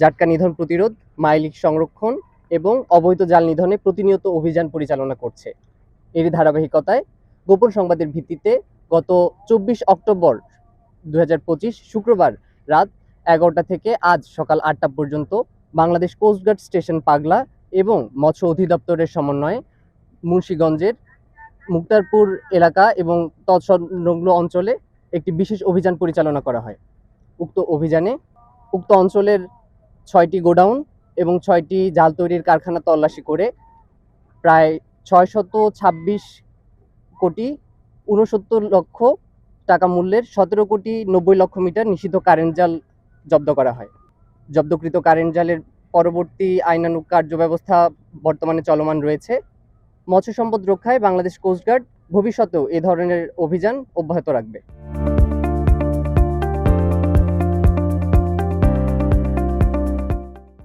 জাটকা নিধন প্রতিরোধ, মাইলিক সংরক্ষণ এবং অবৈধ জাল নিধনে প্রতিনিয়ত অভিযান পরিচালনা করছে। এর ধারাবাহিকতায় গোপন সংবাদের ভিত্তিতে গত চব্বিশ অক্টোবর দু হাজার পঁচিশ শুক্রবার রাত এগারোটা থেকে আজ সকাল আটটা পর্যন্ত বাংলাদেশ কোস্টগার্ড স্টেশন পাগলা এবং মৎস্য অধিদপ্তরের সমন্বয়ে মুন্সীগঞ্জের মুক্তারপুর এলাকা এবং তৎসংলগ্ন অঞ্চলে একটি বিশেষ অভিযান পরিচালনা করা হয়। উক্ত অভিযানে উক্ত অঞ্চলের ছয়টি গোডাউন এবং ছয়টি জাল তৈরির কারখানা তল্লাশি করে প্রায় ছয়শত ছাব্বিশ কোটি উনসত্তর লক্ষ টাকা মূল্যের সতেরো কোটি নব্বই লক্ষ মিটার নিষিদ্ধ কারেন্ট জাল জব্দ করা হয়। জব্দকৃত কারেন্ট জালের পরবর্তী আইনানুগ কার্যব্যবস্থা বর্তমানে চলমান রয়েছে। মৎস্য সম্পদ রক্ষায় বাংলাদেশ কোস্টগার্ড ভবিষ্যতেও এ ধরনের অভিযান অব্যাহত রাখবে।